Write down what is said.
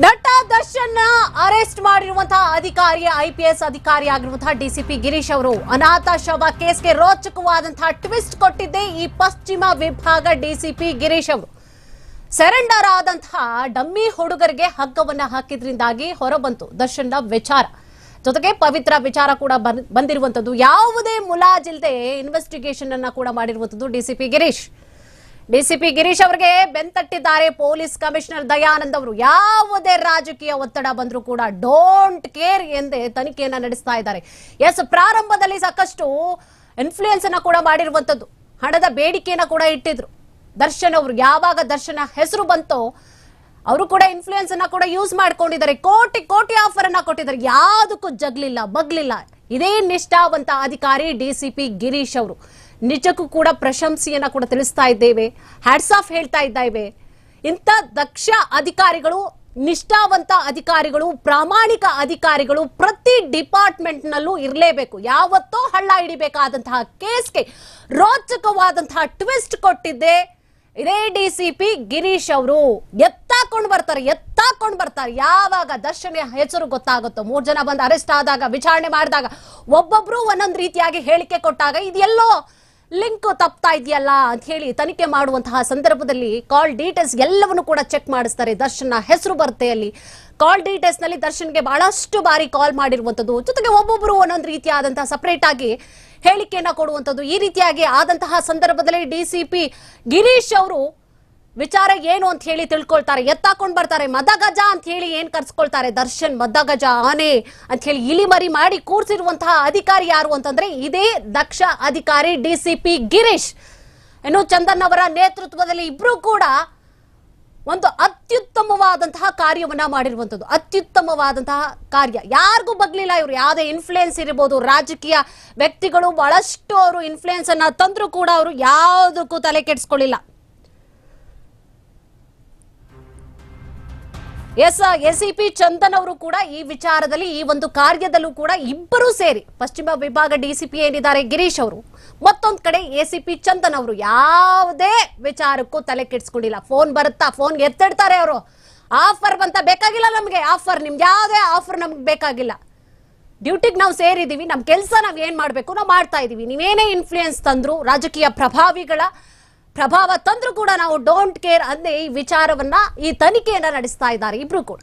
ನಟ ದರ್ಶನ್ ಅರೆಸ್ಟ್ ಮಾಡಿರುವಂತಹ ಅಧಿಕಾರಿ ಐಪಿಎಸ್ ಅಧಿಕಾರಿ ಆಗಿರುವಂತಹ ಡಿಸಿಪಿ ಗಿರೀಶ್ ಅವರು. ಅನಾಥ ಶವ ಕೇಸ್ಗೆ ರೋಚಕವಾದಂತಹ ಟ್ವಿಸ್ಟ್ ಕೊಟ್ಟಿದ್ದೆ ಈ ಪಶ್ಚಿಮ ವಿಭಾಗ ಡಿಸಿಪಿ ಗಿರೀಶ್ ಅವರು. ಸೆರೆಂಡರ್ ಆದಂತಹ ಡಮ್ಮಿ ಹುಡುಗರಿಗೆ ಹಗ್ಗವನ್ನ ಹಾಕಿದ್ರಿಂದಾಗಿ ಹೊರಬಂತು ದರ್ಶನ್ ವಿಚಾರ. ಜೊತೆಗೆ ಪವಿತ್ರ ವಿಚಾರ ಕೂಡ ಬಂದಿರುವಂತದ್ದು ಯಾವುದೇ ಮುಲಾಜಿಲ್ದೆ ಇನ್ವೆಸ್ಟಿಗೇಷನ್ ಅನ್ನ ಕೂಡ ಮಾಡಿರುವಂತದ್ದು ಡಿಸಿಪಿ ಗಿರೀಶ್. ಡಿಸಿಪಿ ಗಿರೀಶ್ ಅವರಿಗೆ ಬೆಂತಟ್ಟಿದ್ದಾರೆ ಪೊಲೀಸ್ ಕಮಿಷನರ್ ದಯಾನಂದ್ ಅವರು. ಯಾವುದೇ ರಾಜಕೀಯ ಒತ್ತಡ ಬಂದರೂ ಕೂಡ ಡೋಂಟ್ ಕೇರ್ ಎಂದೇ ತನಿಖೆಯನ್ನ ನಡೆಸ್ತಾ ಇದ್ದಾರೆ. ಎಸ್, ಪ್ರಾರಂಭದಲ್ಲಿ ಸಾಕಷ್ಟು ಇನ್ಫ್ಲೂಯೆನ್ಸ್ ಅನ್ನ ಕೂಡ ಮಾಡಿರುವಂತದ್ದು ಹಣದ ಬೇಡಿಕೆಯನ್ನ ಕೂಡ ಇಟ್ಟಿದ್ರು. ದರ್ಶನ್ ಅವರು, ಯಾವಾಗ ದರ್ಶನ ಹೆಸರು ಬಂತೋ, ಅವರು ಕೂಡ ಇನ್ಫ್ಲೂಯೆನ್ಸ್ ಅನ್ನ ಕೂಡ ಯೂಸ್ ಮಾಡ್ಕೊಂಡಿದ್ದಾರೆ. ಕೋಟಿ ಕೋಟಿ ಆಫರ್ ಅನ್ನ ಕೊಟ್ಟಿದ್ದಾರೆ. ಯಾವುದಕ್ಕೂ ಜಗ್ಲಿಲ್ಲ, ಬಗ್ಲಿಲ್ಲ. ಇದೇ ನಿಷ್ಠಾವಂತ ಅಧಿಕಾರಿ ಡಿಸಿಪಿ ಗಿರೀಶ್ ಅವರು. ನಿಜಕ್ಕೂ ಕೂಡ ಪ್ರಶಂಸೆಯನ್ನ ಕೂಡ ತಿಳಿಸ್ತಾ ಇದ್ದೇವೆ. ಹ್ಯಾಟ್ಸ್ ಆಫ್ ಹೇಳ್ತಾ ಇದ್ದೇವೆ. ಇಂಥ ದಕ್ಷ ಅಧಿಕಾರಿಗಳು, ನಿಷ್ಠಾವಂತ ಅಧಿಕಾರಿಗಳು, ಪ್ರಾಮಾಣಿಕ ಅಧಿಕಾರಿಗಳು ಪ್ರತಿ ಡಿಪಾರ್ಟ್ಮೆಂಟ್ ನಲ್ಲೂ ಇರಲೇಬೇಕು. ಯಾವತ್ತೋ ಹಳ್ಳ ಹಿಡಿಬೇಕಾದಂತಹ ಕೇಸ್ಗೆ ರೋಚಕವಾದಂತಹ ಟ್ವಿಸ್ಟ್ ಕೊಟ್ಟಿದ್ದೆ ಇದೇ ಪಿ ಗಿರೀಶ್ ಅವರು. ಎತ್ತಾಕೊಂಡು ಬರ್ತಾರೆ ಎತ್ತಾಕೊಂಡು ಬರ್ತಾರೆ. ಯಾವಾಗ ದರ್ಶನ ಹೆಸರು ಗೊತ್ತಾಗುತ್ತೋ, ಮೂರು ಜನ ಬಂದು ಅರೆಸ್ಟ್ ಆದಾಗ, ವಿಚಾರಣೆ ಮಾಡಿದಾಗ, ಒಬ್ಬೊಬ್ರು ಒಂದೊಂದು ರೀತಿಯಾಗಿ ಹೇಳಿಕೆ ಕೊಟ್ಟಾಗ ಇದೆಲ್ಲೋ ಲಿಂಕ್ ತಪ್ತಾ ಇದೆಯಲ್ಲ ಅಂತ ಹೇಳಿ ತನಿಖೆ ಮಾಡುವಂತಹ ಸಂದರ್ಭದಲ್ಲಿ ಕಾಲ್ ಡೀಟೇಲ್ಸ್ ಎಲ್ಲವನ್ನು ಕೂಡ ಚೆಕ್ ಮಾಡಿಸ್ತಾರೆ. ದರ್ಶನ ಹೆಸರು ಬರುತ್ತೆ ಅಲ್ಲಿ. ಕಾಲ್ ಡೀಟೇಲ್ಸ್ನಲ್ಲಿ ದರ್ಶನ್ಗೆ ಬಹಳಷ್ಟು ಬಾರಿ ಕಾಲ್ ಮಾಡಿರುವಂತದ್ದು. ಜೊತೆಗೆ ಒಬ್ಬೊಬ್ಬರು ಒಂದೊಂದು ರೀತಿಯಾದಂತಹ ಸಪರೇಟ್ ಆಗಿ ಹೇಳಿಕೆಯನ್ನ ಕೊಡುವಂಥದ್ದು ಈ ರೀತಿಯಾಗಿ ಆದಂತಹ ಸಂದರ್ಭದಲ್ಲಿ ಡಿಸಿಪಿ ಗಿರೀಶ್ ಅವರು ವಿಚಾರ ಏನು ಅಂತ ಹೇಳಿ ತಿಳ್ಕೊಳ್ತಾರೆ. ಎತ್ತಾಕೊಂಡ್ ಬರ್ತಾರೆ. ಮದಗಜ ಅಂತ ಹೇಳಿ ಏನ್ ಕರ್ಸ್ಕೊಳ್ತಾರೆ? ದರ್ಶನ್ ಮದಗಜ ಆನೆ ಅಂತ ಹೇಳಿ ಇಲಿಮರಿ ಮಾಡಿ ಕೂರ್ಸಿರುವಂತಹ ಅಧಿಕಾರಿ ಯಾರು ಅಂತಂದ್ರೆ ಇದೇ ದಕ್ಷ ಅಧಿಕಾರಿ ಡಿಸಿಪಿ ಗಿರೀಶ್. ಇನ್ನು ಚಂದನ್ ಅವರ ನೇತೃತ್ವದಲ್ಲಿ ಇಬ್ರು ಕೂಡ ಒಂದು ಅತ್ಯುತ್ತಮವಾದಂತಹ ಕಾರ್ಯವನ್ನ ಮಾಡಿರುವಂತದ್ದು ಅತ್ಯುತ್ತಮವಾದಂತಹ ಕಾರ್ಯ. ಯಾರಿಗೂ ಬಗ್ಲಿಲ್ಲ ಇವರು. ಯಾವುದೇ ಇನ್ಫ್ಲೂಯೆನ್ಸ್ ಇರಬಹುದು ರಾಜಕೀಯ ವ್ಯಕ್ತಿಗಳು ಬಹಳಷ್ಟು ಅವರು ಇನ್ಫ್ಲೂಯೆನ್ಸ್ ಅನ್ನ ತಂದ್ರೂ ಕೂಡ ಅವರು ಯಾವುದಕ್ಕೂ ತಲೆ ಕೆಡಿಸ್ಕೊಳ್ಳಿಲ್ಲ ಎಸ್ ಎಸಿಪಿ ಚಂದನ್ ಅವರು ಕೂಡ ಈ ವಿಚಾರದಲ್ಲಿ ಈ ಒಂದು ಕಾರ್ಯದಲ್ಲೂ ಕೂಡ ಇಬ್ಬರು ಸೇರಿ ಪಶ್ಚಿಮ ವಿಭಾಗ ಡಿಸಿಪಿ ಏನಿದ್ದಾರೆ? ಗಿರೀಶ್ ಅವರು. ಮತ್ತೊಂದು ಕಡೆ ಎಸಿಪಿ ಚಂದನ್ ಅವರು ಯಾವುದೇ ವಿಚಾರಕ್ಕೂ ತಲೆ ಕೆಡಿಸ್ಕೊಂಡಿಲ್ಲ. ಫೋನ್ ಬರುತ್ತಾ? ಫೋನ್ ಎತ್ತಿಡ್ತಾರೆ ಅವರು. ಆಫರ್ ಬಂತ ಬೇಕಾಗಿಲ್ಲ ನಮಗೆ. ಆಫರ್, ನಿಮ್ಗೆ ಯಾವುದೇ ಆಫರ್ ನಮ್ಗೆ ಬೇಕಾಗಿಲ್ಲ. ಡ್ಯೂಟಿಗೆ ನಾವು ಸೇರಿದ್ದೀವಿ ನಮ್ಮ ಕೆಲಸ ನಾವು ಏನು ಮಾಡಬೇಕು? ನಾವು ಮಾಡ್ತಾ ಇದೀವಿ. ನೀವೇನೇ ಇನ್ಫ್ಲೂಯೆನ್ಸ್ ತಂದ್ರು ರಾಜಕೀಯ ಪ್ರಭಾವಿಗಳ ಪ್ರಭಾವ ತಂದ್ರೂ ಕೂಡ ನಾವು ಡೋಂಟ್ ಕೇರ್ ಅನ್ನೇ ಈ ವಿಚಾರವನ್ನ ಈ ತನಿಖೆಯನ್ನ ನಡೆಸ್ತಾ ಇದ್ದಾರೆ. ಇಬ್ರು ಕೂಡ.